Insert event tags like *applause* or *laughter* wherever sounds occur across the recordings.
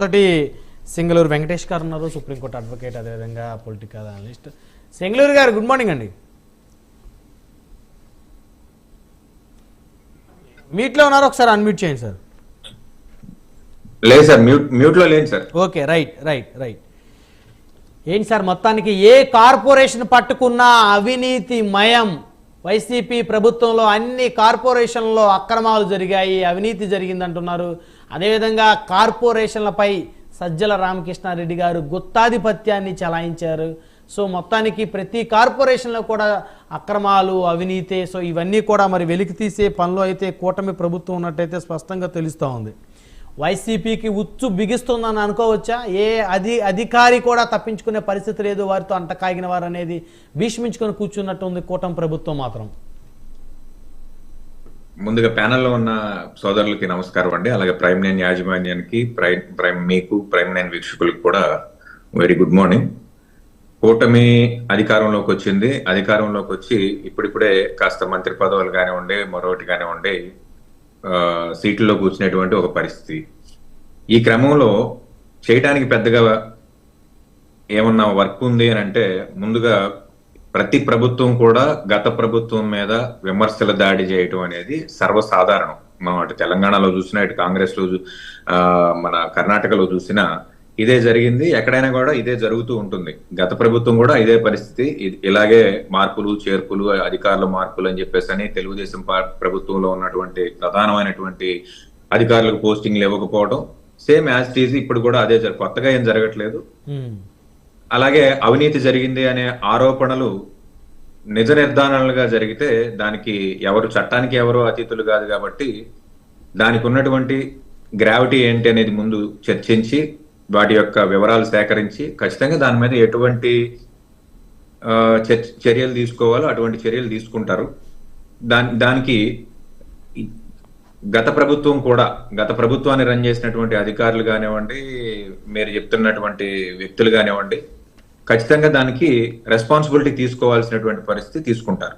మొదటి సింగళూరు వెంకటేష్ గారు ఉన్నారు సుప్రీంకోర్టు అడ్వకేట్ అదేవిధంగా పొలిటికల్ అనలిస్ట్. సింగళూరు గారు గుడ్ మార్నింగ్ అండి. మీట్లో ఉన్నారు ఒకసారి అన్మ్యూట్ చేయండి సార్. లేదు సార్ మ్యూట్ మ్యూట్లో లేదు sir. Okay right right right. ఏంటి సార్ మొత్తానికి ఏ కార్పొరేషన్ పట్టుకున్నా అవినీతి మయం వైసీపీ ప్రభుత్వంలో అన్ని కార్పొరేషన్లో అక్రమాలు జరిగాయి అవినీతి జరిగిందంటున్నారు. అదేవిధంగా కార్పొరేషన్లపై సజ్జల రామకృష్ణారెడ్డి గారు గుత్తాధిపత్యాన్ని చలాయించారు. సో మొత్తానికి ప్రతి కార్పొరేషన్లో కూడా అక్రమాలు అవినీతి సో ఇవన్నీ కూడా మరి వెలికి తీసే పనిలో అయితే కూటమి ప్రభుత్వం ఉన్నట్టయితే స్పష్టంగా తెలుస్తూ ఉంది. వైసీపీకి ఉచ్చు బిగిస్తుందని అనుకోవచ్చా? ఏ అధి అధికారి కూడా తప్పించుకునే పరిస్థితి లేదు. వారితో అంట కాగిన వారు అనేది భీష్మించుకొని కూర్చున్నట్టు ఉంది కూటమి ప్రభుత్వం మాత్రం. ముందుగా ప్యానల్లో ఉన్న సోదరులకి నమస్కారం అండి. అలాగే ప్రైమ్ నైన్ యాజమాన్యానికి ప్రైమ్ ప్రైమ్ మీకు ప్రైమ్ నైన్ వీక్షకులకు కూడా వెరీ గుడ్ మార్నింగ్. కూటమి అధికారంలోకి వచ్చింది. అధికారంలోకి వచ్చి ఇప్పుడిప్పుడే కాస్త మంత్రి పదవులు కానివ్వండి మరొకటి కానివ్వండి ఆ, సీట్లలో కూర్చునేటువంటి ఒక పరిస్థితి. ఈ క్రమంలో చేయడానికి పెద్దగా ఏమన్నా వర్క్ ఉంది అని అంటే ముందుగా ప్రతి ప్రభుత్వం కూడా గత ప్రభుత్వం మీద విమర్శల దాడి చేయటం అనేది సర్వసాధారణం. మనం అటు తెలంగాణలో చూసినా ఇటు కాంగ్రెస్లో చూ- మన కర్ణాటకలో చూసినా ఇదే జరిగింది. ఎక్కడైనా కూడా ఇదే జరుగుతూ ఉంటుంది. గత ప్రభుత్వం కూడా ఇదే పరిస్థితి. ఇలాగే మార్పులు చేర్పులు అధికారుల మార్పులు అని చెప్పేసి అని తెలుగుదేశం ప్రభుత్వంలో ఉన్నటువంటి ప్రధానమైనటువంటి అధికారులకు పోస్టింగ్లు ఇవ్వకపోవడం సేమ్ యాజ్ టీజ్ ఇప్పుడు కూడా అదే కొత్తగా ఏం జరగట్లేదు. అలాగే అవినీతి జరిగింది అనే ఆరోపణలు నిజ నిర్ధారణలుగా జరిగితే దానికి ఎవరు చట్టానికి ఎవరు అతీతులు కాదు కాబట్టి దానికి ఉన్నటువంటి గ్రావిటీ ఏంటి అనేది ముందు చర్చించి వాటి యొక్క వివరాలు సేకరించి ఖచ్చితంగా దాని మీద ఎటువంటి చర్యలు తీసుకోవాలో అటువంటి చర్యలు తీసుకుంటారు. దాని దానికి గత ప్రభుత్వం కూడా గత ప్రభుత్వాన్ని రన్ చేసినటువంటి అధికారులు కానివ్వండి మీరు చెప్తున్నటువంటి వ్యక్తులు కానివ్వండి ఖచ్చితంగా దానికి రెస్పాన్సిబిలిటీ తీసుకోవాల్సినటువంటి పరిస్థితి తీసుకుంటారు.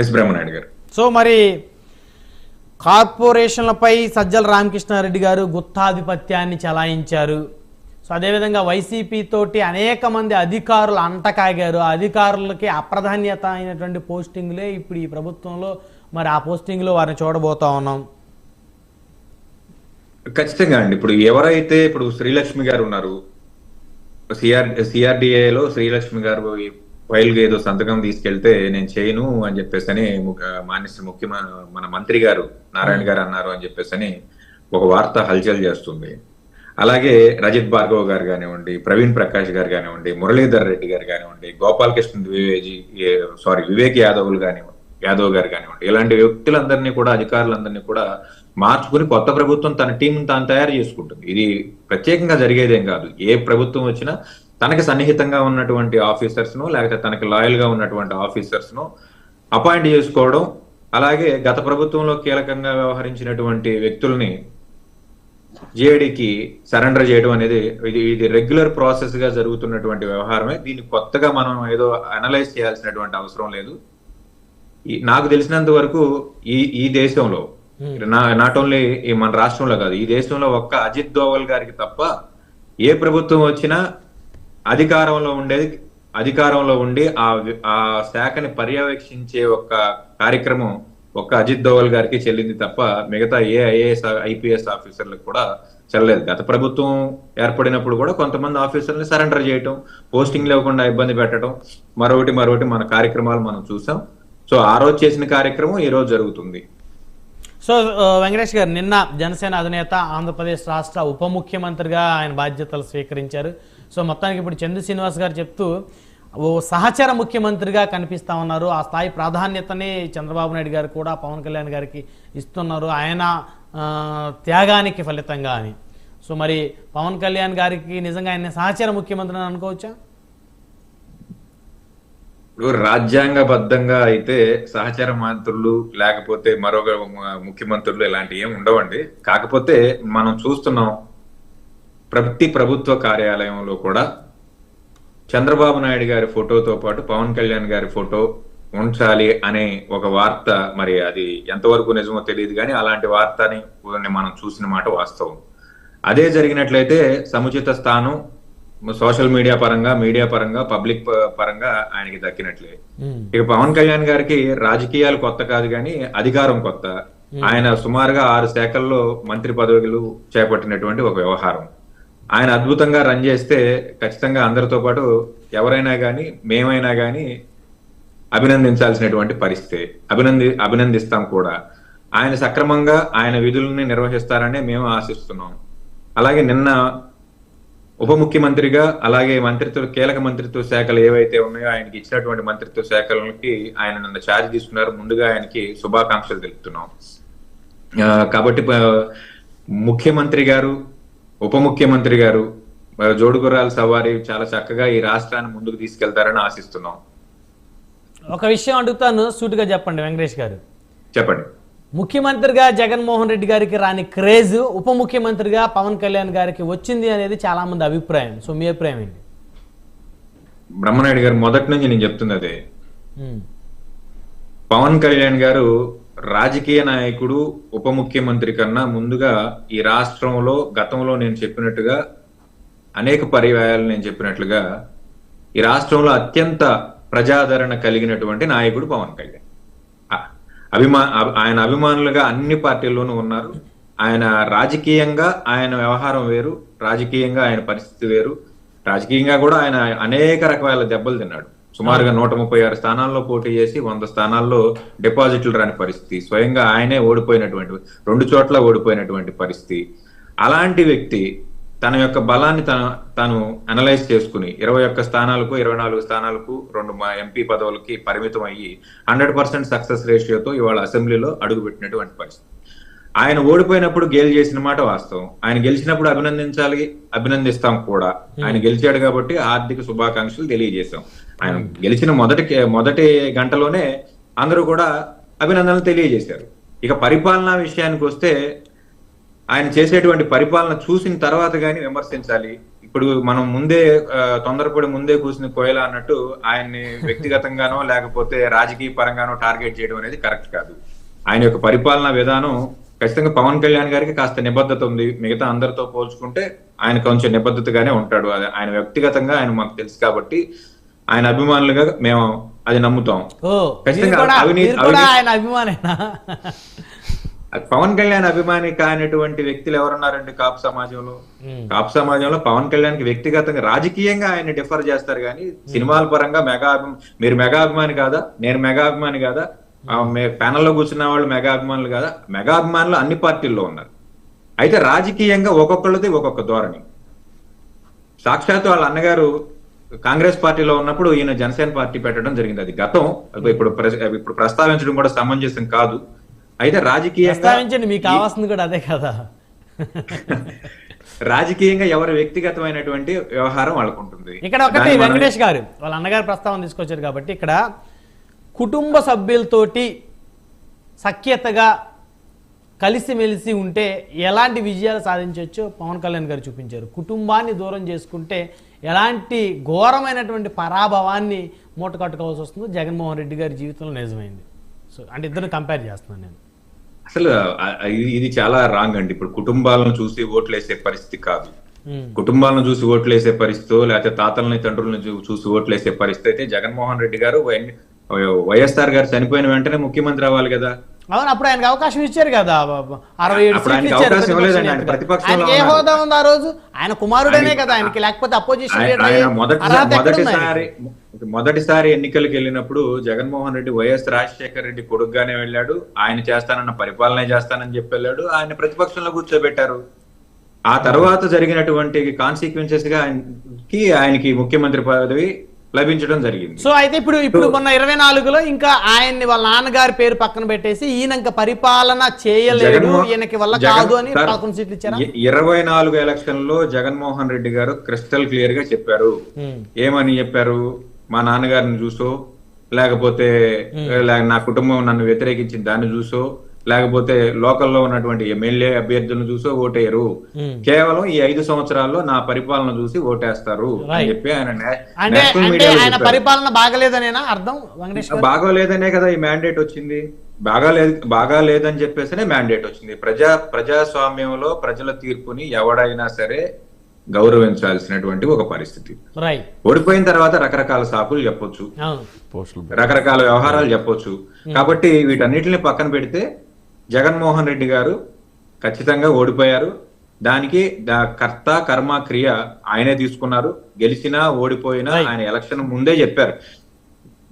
ఎస్ బ్రహ్మనాయుడు గారు. సో మరి కార్పొరేషన్లపై సజ్జల రామకృష్ణారెడ్డి గారు గుత్తాధిపత్యాన్ని చలాయించారు. సో అదేవిధంగా వైసీపీ తోటి అనేక మంది అధికారులు అంటకాగారు ఆ అధికారులకి అప్రాధాన్యత అయినటువంటి పోస్టింగ్లే ఇప్పుడు ఈ ప్రభుత్వంలో మరి ఆ పోస్టింగ్లో వారిని చూడబోతా ఉన్నాం. ఖచ్చితంగా అండి. ఇప్పుడు ఎవరైతే ఇప్పుడు శ్రీలక్ష్మి గారు ఉన్నారు సిఆర్ సిఆర్డిఏలో శ్రీలక్ష్మి గారు ఈ ఫైల్ ఏదో సంతకం తీసుకెళ్తే నేను చేయను అని చెప్పేసి అని మాన్య ముఖ్య మన మంత్రి గారు నారాయణ గారు అన్నారు అని చెప్పేసి అని ఒక వార్త హల్చల్ చేస్తుంది. అలాగే రజిత్ భార్గవ్ గారు కానివ్వండి ప్రవీణ్ ప్రకాష్ గారు కానివ్వండి మురళీధర్ రెడ్డి గారు కానివ్వండి గోపాలకృష్ణ ద్వివేది సారీ వివేక్ యాదవ్లు కానివ్వండి యాదవ్ గారు కానివ్వండి ఇలాంటి వ్యక్తులందరినీ కూడా అధికారులందరినీ కూడా మార్చుకుని కొత్త ప్రభుత్వం తన టీం తాను తయారు చేసుకుంటుంది. ఇది ప్రత్యేకంగా జరిగేదేం కాదు. ఏ ప్రభుత్వం వచ్చినా తనకి సన్నిహితంగా ఉన్నటువంటి ఆఫీసర్స్ను లేకపోతే తనకి లాయల్గా ఉన్నటువంటి ఆఫీసర్స్ను అపాయింట్ చేసుకోవడం అలాగే గత ప్రభుత్వంలో కీలకంగా వ్యవహరించినటువంటి వ్యక్తుల్ని జేడీకి సరెండర్ చేయడం అనేది ఇది ఇది రెగ్యులర్ ప్రాసెస్గా జరుగుతున్నటువంటి వ్యవహారమే. దీన్ని కొత్తగా మనం ఏదో అనలైజ్ చేయాల్సినటువంటి అవసరం లేదు. నాకు తెలిసినంత వరకు ఈ ఈ దేశంలో నాట్ ఓన్లీ మన రాష్ట్రంలో కాదు ఈ దేశంలో ఒక్క అజిత్ దోవల్ గారికి తప్ప ఏ ప్రభుత్వం వచ్చినా అధికారంలో ఉండేది అధికారంలో ఉండి ఆ ఆ శాఖని పర్యవేక్షించే ఒక కార్యక్రమం ఒక్క అజిత్ దోవల్ గారికి చెల్లింది తప్ప మిగతా ఏ ఐఏఎస్ ఐపీఎస్ ఆఫీసర్లకు కూడా చెల్లలేదు. గత ప్రభుత్వం ఏర్పడినప్పుడు కూడా కొంతమంది ఆఫీసర్ని సరెండర్ చేయటం పోస్టింగ్ లేకుండా ఇబ్బంది పెట్టడం మరొకటి మరొకటి మన కార్యక్రమాలు మనం చూసాం. సో ఆ రోజు చేసిన కార్యక్రమం ఈ రోజు జరుగుతుంది. సో వెంకటేష్ గారు నిన్న జనసేన అధినేత ఆంధ్రప్రదేశ్ రాష్ట్ర ఉప ముఖ్యమంత్రిగా ఆయన బాధ్యతలు స్వీకరించారు. సో మొత్తానికి ఇప్పుడు చంద్ర శ్రీనివాస్ గారు చెప్తూ ఓ సహచర ముఖ్యమంత్రిగా కనిపిస్తా ఉన్నారు. ఆ స్థాయి ప్రాధాన్యతని చంద్రబాబు నాయుడు గారు కూడా పవన్ కళ్యాణ్ గారికి ఇస్తున్నారు. ఆయన త్యాగానికి ఫలితంగా అని. సో మరి పవన్ కళ్యాణ్ గారికి నిజంగా ఆయన సహచర ముఖ్యమంత్రి అని అనుకోవచ్చా? ఇప్పుడు రాజ్యాంగబద్ధంగా అయితే సహచర మంత్రులు లేకపోతే మరొక ముఖ్యమంత్రులు ఇలాంటివి ఏమి ఉండవండి. కాకపోతే మనం చూస్తున్నాం ప్రతి ప్రభుత్వ కార్యాలయంలో కూడా చంద్రబాబు నాయుడు గారి ఫోటోతో పాటు పవన్ కళ్యాణ్ గారి ఫోటో ఉంచాలి అనే ఒక వార్త మరి అది ఎంతవరకు నిజమో తెలియదు కానీ అలాంటి వార్తని మనం చూసిన మాట వాస్తవం. అదే జరిగినట్లయితే సముచిత స్థానం సోషల్ మీడియా పరంగా మీడియా పరంగా పబ్లిక్ పరంగా ఆయనకి దక్కినట్లే. ఇక పవన్ కళ్యాణ్ గారికి రాజకీయాలు కొత్త కాదు కానీ అధికారం కొత్త. ఆయన సుమారుగా ఆరు శాఖల్లో మంత్రి పదవులు చేపట్టినటువంటి ఒక వ్యవహారం. ఆయన అద్భుతంగా రన్ చేస్తే ఖచ్చితంగా అందరితో పాటు ఎవరైనా కానీ మేమైనా కానీ అభినందించాల్సినటువంటి పరిస్థితి. అభినంది అభినందిస్తాం కూడా. ఆయన సక్రమంగా ఆయన విధుల్ని నిర్వహిస్తారనే మేము ఆశిస్తున్నాం. అలాగే నిన్న ఉప ముఖ్యమంత్రిగా అలాగే మంత్రిత్వ కీలక మంత్రిత్వ శాఖలు ఏవైతే ఉన్నాయో ఆయనకి ఇచ్చినటువంటి మంత్రిత్వ శాఖలకి ఆయన నిన్న ఛార్జ్ తీసుకున్నారు. ముందుగా ఆయనకి శుభాకాంక్షలు తెలుపుతున్నాం. కాబట్టి ముఖ్యమంత్రి గారు ఉప ముఖ్యమంత్రి గారు జోడుగుర్రాల సవారి చాలా చక్కగా ఈ రాష్ట్రాన్ని ముందుకు తీసుకెళ్తారని ఆశిస్తున్నాం. ఒక విషయం అడుగుతాను సూటిగా చెప్పండి వెంకటేష్ గారు. చెప్పండి. ముఖ్యమంత్రిగా జగన్మోహన్ రెడ్డి గారికి రాని క్రేజ్ ఉప ముఖ్యమంత్రిగా పవన్ కళ్యాణ్ గారికి వచ్చింది అనేది చాలా మంది అభిప్రాయం. సో మీ అభిప్రాయం ఏంటి? బ్రహ్మనాయుడు గారు మొదటి నుంచి నేను చెప్తుంది అదే. పవన్ కళ్యాణ్ గారు రాజకీయ నాయకుడు ఉప ముఖ్యమంత్రి కన్నా ముందుగా ఈ రాష్ట్రంలో గతంలో నేను చెప్పినట్టుగా అనేక పర్యాయాలు నేను చెప్పినట్లుగా ఈ రాష్ట్రంలో అత్యంత ప్రజాదరణ కలిగినటువంటి నాయకుడు పవన్ కళ్యాణ్. అభిమా అభి- ఆయన అభిమానులుగా అన్ని పార్టీల్లోనూ ఉన్నారు. ఆయన రాజకీయంగా ఆయన వ్యవహారం వేరు రాజకీయంగా ఆయన పరిస్థితి వేరు. రాజకీయంగా కూడా ఆయన అనేక రకాల దెబ్బలు తిన్నాడు. సుమారుగా నూట ముప్పై ఆరు స్థానాల్లో పోటీ చేసి వంద స్థానాల్లో డిపాజిట్లు రాని పరిస్థితి స్వయంగా ఆయనే ఓడిపోయినటువంటి రెండు చోట్ల ఓడిపోయినటువంటి పరిస్థితి. అలాంటి వ్యక్తి తన యొక్క బలాన్ని తన తాను అనలైజ్ చేసుకుని ఇరవై ఒక్క స్థానాలకు ఇరవై నాలుగు స్థానాలకు రెండు మా ఎంపీ పదవులకి పరిమితం అయ్యి హండ్రెడ్ పర్సెంట్ సక్సెస్ రేషియోతో ఇవాళ అసెంబ్లీలో అడుగుపెట్టినటువంటి పరిస్థితి. ఆయన ఓడిపోయినప్పుడు గేలు చేసిన మాట వాస్తవం. ఆయన గెలిచినప్పుడు అభినందించాలి అభినందిస్తాం కూడా. ఆయన గెలిచాడు కాబట్టి ఆర్థిక శుభాకాంక్షలు తెలియజేశాం. ఆయన గెలిచిన మొదటి మొదటి గంటలోనే అందరూ కూడా అభినందనలు తెలియజేశారు. ఇక పరిపాలనా విషయానికి వస్తే ఆయన చేసేటువంటి పరిపాలన చూసిన తర్వాత గాని విమర్శించాలి. ఇప్పుడు మనం ముందే తొందరపడి ముందే కూసిన కోయల అన్నట్టు ఆయన్ని వ్యక్తిగతంగానో లేకపోతే రాజకీయ పరంగానో టార్గెట్ చేయడం అనేది కరెక్ట్ కాదు. ఆయన యొక్క పరిపాలనా విధానం ఖచ్చితంగా పవన్ కళ్యాణ్ గారికి కాస్త నిబద్ధత ఉంది. మిగతా అందరితో పోల్చుకుంటే ఆయన కొంచెం నిబద్ధతగానే ఉంటాడు. అది ఆయన వ్యక్తిగతంగా ఆయన మాకు తెలుసు కాబట్టి ఆయన అభిమానులుగా మేము అది నమ్ముతాం. ఖచ్చితంగా అవినీతి- పవన్ కళ్యాణ్ అభిమాని కానిటువంటి వ్యక్తులు ఎవరున్నారండి కాపు సమాజంలో? కాపు సమాజంలో పవన్ కళ్యాణ్కి వ్యక్తిగతంగా రాజకీయంగా ఆయన డిఫర్ చేస్తారు కానీ సినిమాల పరంగా మెగా మీరు మెగా అభిమాని కాదా? నేను మెగా అభిమాని కాదా? ప్యానెల్లో కూర్చున్న వాళ్ళు మెగా అభిమానులు కాదా? మెగా అభిమానులు అన్ని పార్టీల్లో ఉన్నారు. అయితే రాజకీయంగా ఒక్కొక్కళ్ళది ఒక్కొక్క ధోరణి. సాక్షాత్ వాళ్ళ అన్నగారు కాంగ్రెస్ పార్టీలో ఉన్నప్పుడు ఈయన జనసేన పార్టీ పెట్టడం జరిగింది. అది గతం. ఇప్పుడు ఇప్పుడు ప్రస్తావించడం కూడా సమంజసం కాదు. అయితే రాజకీయంగా ప్రస్తావించండి మీకు కావాల్సింది కూడా అదే కదా. *laughs* రాజకీయంగా ఎవరి వ్యక్తిగతమైనటువంటి వ్యవహారం వాళ్ళకు ఉంటుంది ఇక్కడ ఒకటి వెంకటేష్ గారు వాళ్ళ అన్నగారు ప్రస్తావన తీసుకొచ్చారు కాబట్టి ఇక్కడ కుటుంబ సభ్యులతోటి సఖ్యతగా కలిసిమెలిసి ఉంటే ఎలాంటి విజయాలు సాధించవచ్చో పవన్ కళ్యాణ్ గారు చూపించారు. కుటుంబాన్ని దూరం చేసుకుంటే ఎలాంటి ఘోరమైనటువంటి పరాభవాన్ని మూట కట్టుకోవాల్సి వస్తుందో జగన్మోహన్ రెడ్డి గారి జీవితంలో నిజమైంది. సో అంటే ఇద్దరు కంపేర్ చేస్తున్నాను నేను. అసలు ఇది చాలా రాంగ్ అండి. ఇప్పుడు కుటుంబాలను చూసి ఓట్లేసే పరిస్థితి కాదు. కుటుంబాలను చూసి ఓట్లేసే పరిస్థితి లేకపోతే తాతల్ని తండ్రులను చూసి ఓట్లేసే పరిస్థితి అయితే జగన్మోహన్ రెడ్డి గారు వైఎస్ఆర్ గారు చనిపోయిన వెంటనే ముఖ్యమంత్రి అవ్వాలి కదా. అవును అప్పుడు ఆయనకు అవకాశం ఇచ్చారు కదా అరవై ఏడు సీట్లు ఇచ్చారు ఆయనకి ఏ. హోదా ఉంది ఆ రోజు? ఆయన కుమారుడేనే కదా ఆయనకి లేకపోతే అపోజిషన్ మొదటిసారి ఎన్నికలకు వెళ్ళినప్పుడు జగన్మోహన్ రెడ్డి వైఎస్ రాజశేఖర రెడ్డి కొడుకుగానే వెళ్ళాడు. ఆయన చేస్తానన్న పరిపాలన చేస్తానని చెప్పి వెళ్ళాడు. ఆయన ప్రతిపక్షంలో కూర్చోబెట్టారు. ఆ తర్వాత జరిగినటువంటి కాన్సిక్వెన్సెస్గా ఆయనకి ముఖ్యమంత్రి పదవి లభించడం జరిగింది. సో అయితే ఇప్పుడు ఇప్పుడు మొన్న ఇరవై నాలుగులో ఇంకా ఆయన్ని వాళ్ళ నాన్నగారి పేరు పక్కన పెట్టేసి ఈయన పరిపాలన జగన్మో- ఈయనకి వల్ల కాదు అని పదకొండు సీట్లు ఇచ్చారా? ఇరవై నాలుగు ఎలక్షన్లో జగన్మోహన్ రెడ్డి గారు క్రిస్టల్ క్లియర్గా చెప్పారు ఏమని చెప్పారు? మా నాన్నగారిని చూసో లేకపోతే నా కుటుంబం నన్ను వ్యతిరేకించిన దాన్ని చూసో లేకపోతే లోకల్లో ఉన్నటువంటి ఎమ్మెల్యే అభ్యర్థులను చూసో ఓటేయరు. కేవలం ఈ ఐదు సంవత్సరాల్లో నా పరిపాలన చూసి ఓటేస్తారు అని. చెప్పి ఆయన. పరిపాలన బాగలేదనేనా అర్థం బాగోలేదనే కదా ఈ మ్యాండేట్ వచ్చింది. బాగా లేదు బాగా లేదని చెప్పేసినే మ్యాండేట్ వచ్చింది. ప్రజా ప్రజాస్వామ్యంలో ప్రజల తీర్పుని ఎవడైనా సరే గౌరవించాల్సినటువంటి ఒక పరిస్థితి. రైట్ ఓడిపోయిన తర్వాత రకరకాల సాకులు చెప్పొచ్చు. అవును. పోస్టులు రకరకాల వ్యవహారాలు చెప్పొచ్చు. కాబట్టి వీటన్నిటిని పక్కన పెడితే జగన్మోహన్ రెడ్డి గారు ఖచ్చితంగా ఓడిపోయారు. దానికి దా- కర్త కర్మ క్రియ ఆయనే తీసుకున్నారు. గెలిచినా ఓడిపోయినా. ఆయన ఎలక్షన్ ముందే చెప్పారు.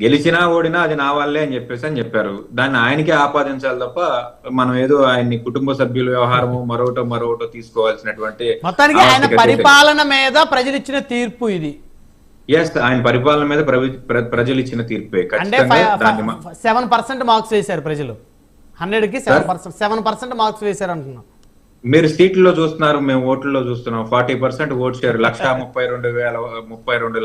గెలిచినా ఓడినా అది నా వల్లే అని చెప్పేసి అని చెప్పారు. దాన్ని ఆయనకే ఆపాదించాలి తప్ప మనం ఏదో ఆయన్ని కుటుంబ సభ్యుల వ్యవహారము మరొకటో మరొకటో తీసుకోవాల్సినటువంటి మొత్తానికి ఆయన. పరిపాలన మీద ప్రజలు ఇచ్చిన తీర్పు ఇది. ఎస్ ఆయన పరిపాలన మీద ప్రజలు ఇచ్చిన తీర్పే ఖచ్చితంగా సెవెన్ పర్సెంట్ మార్క్స్ వేశారు ప్రజలు. హండ్రెడ్కి seven percent seven percent marks వేశారు అంటున్నాం మీరు సీట్లలో చూస్తున్నారు మేము ఓట్లలో చూస్తున్నాం. Forty percent vote share lakh ముప్పై రెండు వేల ముప్పై రెండు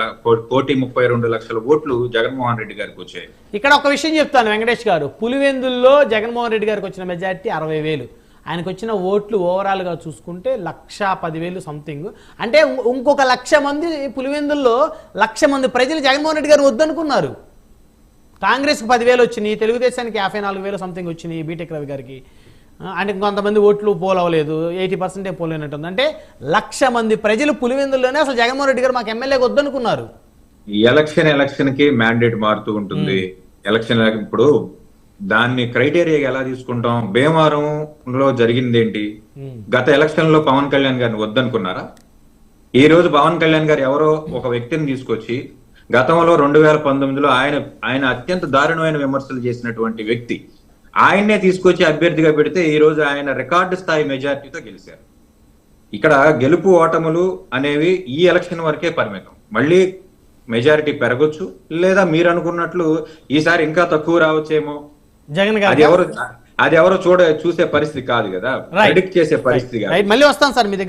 కోటి ముప్పై రెండు లక్షల ఓట్లు జగన్మోహన్ రెడ్డి గారికి వచ్చాయి. ఇక్కడ ఒక విషయం చెప్తాను వెంకటేష్ గారు. పులివెందుల్లో జగన్మోహన్ రెడ్డి గారికి వచ్చిన మెజార్టీ అరవై వేలు. ఆయనకు వచ్చిన ఓట్లు ఓవరాల్గా చూసుకుంటే లక్ష పదివేలు సంథింగ్. అంటే ఇంకొక లక్ష మంది పులివెందుల్లో లక్ష మంది ప్రజలు జగన్మోహన్ రెడ్డి గారు వద్దనుకున్నారు. కాంగ్రెస్కి పదివేలు వచ్చినాయి తెలుగుదేశానికి యాభై నాలుగు వేలు సంథింగ్ వచ్చినాయి బీటెక్ రవి గారికి. అంటే కొంతమంది ఓట్లు పోల్ అవ్వలేదు ఎయిటీ పర్సెంటే పోలేనట్టుంది అంటే లక్ష మంది ప్రజలు పులివెందుల్లోనే అసలు జగన్మోహన్ రెడ్డి గారు మాకు ఎమ్మెల్యేకి వద్దనుకున్నారు. ఈ ఎలక్షన్ ఎలక్షన్కి మ్యాండేట్ మారుతూ ఉంటుంది. ఎలక్షన్ ఇప్పుడు దాన్ని క్రైటీరియా ఎలా తీసుకుంటాం? భీమవరం లో జరిగింది ఏంటి. గత ఎలక్షన్లో పవన్ కళ్యాణ్ గారిని వద్దనుకున్నారా? ఈ రోజు పవన్ కళ్యాణ్ గారు ఎవరో ఒక వ్యక్తిని తీసుకొచ్చి గతంలో రెండు వేల పంతొమ్మిదిలో ఆయన ఆయన అత్యంత దారుణమైన విమర్శలు చేసినటువంటి వ్యక్తి ఆయన్నే తీసుకొచ్చి అభ్యర్థిగా పెడితే ఈ రోజు ఆయన రికార్డు స్థాయి మెజార్టీతో గెలిచారు ఇక్కడ గెలుపు ఓటములు అనేవి ఈ ఎలక్షన్ వరకే పరిమితం. మళ్ళీ మెజారిటీ పెరగొచ్చు లేదా మీరు అనుకున్నట్లు ఈసారి ఇంకా తక్కువ రావచ్చేమో? జగన్ అది గారు ఎవరు అది ఎవరో చూడ చూసే పరిస్థితి కాదు కదా. ప్రెడిక్ట్ చేసే పరిస్థితి కాదు. మళ్ళీ వస్తాను సార్ మీ దగ్గర